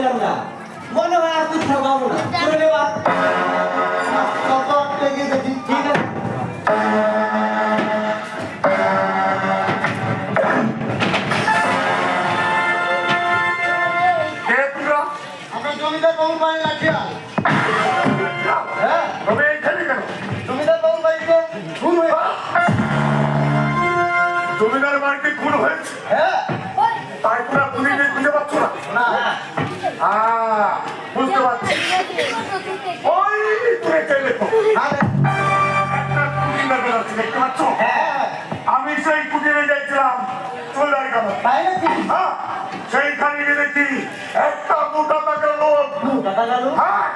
পেলাম না। মনে হয় আর কোথাও পাবো না। চলে ঠিক আছে। জমিদার বাবু বাড়ি হয়ে। জমিদার বাড়িতে খুন হয়েছে? হ্যাঁ। আহ, বুঝতে পারছি। ওই পাচ্ছ? হ্যাঁ। আমি সেই কুটিরে যাইছিলাম চুলদারি হ্যাঁ সেইখানে দেখি একটা মোটা লোক। হ্যাঁ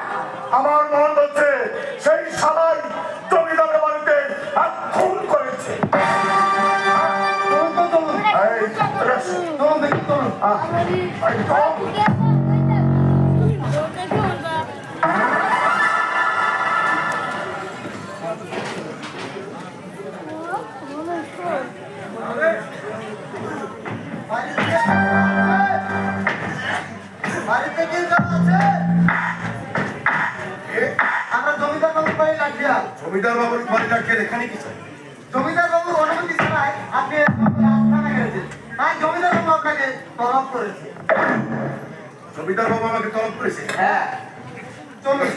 আমার মন বলছে সেই সবাই জমিদারের বাড়িতে খুন করেছে। চলুন তো জমিদার বাবুর বাড়ি লাগছিলাম জমিদার বাবুর বাড়ি এখানে কি চাই? জমিদার বাবুর অনুমতি ছাড়াই আপনি আস্থানা গেছেন তাই জমিদার বাবু আপনাকে তলব করেছে। জমিদার বাবু আমাকে তলব করেছে? হ্যাঁ। চলুন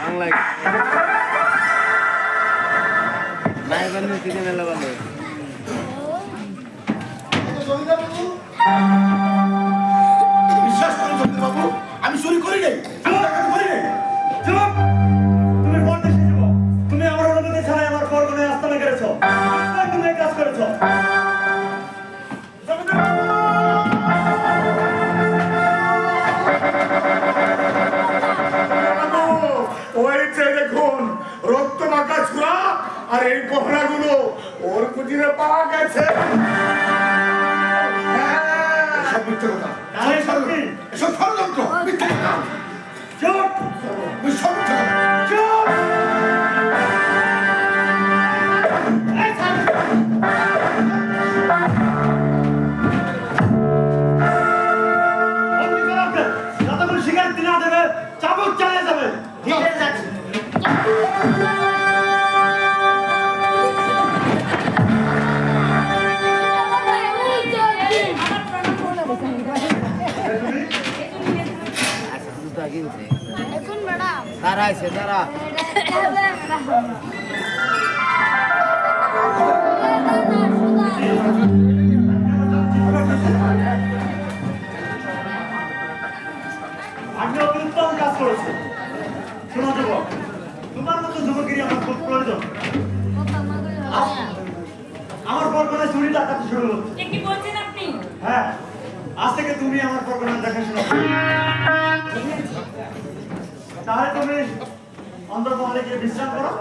বাংলায় নাই থেকে মেলা বান্ধব বিশ্বাস করুন বাবু আমি চুরি করি নাই আমি ডাকাতি করি নাই তুমি পরদেশে যাব। তুমি আমার অনুমতি ছাড়াই আমার পরগনায় আস্তানা করেছ। তুমি কাজ করেছ। জমিদার বাবু বাবু, ওই যে দেখুন রক্ত মাখা ছুরা আর এই গহনাগুলো ওর কুটিরে পাওয়া গেছে। তারা আছে তারা আপনি অতি উত্তম কাজ করেছেন। শোনো যুবক, তোমার মতো যুবকেরই আমার খুব প্রয়োজন। আমার পরগনায় চুরি ডাকাতি শুরু হচ্ছে। কি বলছেন আপনি? হ্যাঁ আজ থেকে তুমি আমার পরগনার দেখাশোনা। তাহলে তুমি অন্তর্মহলে গিয়ে বিশ্রাম করো।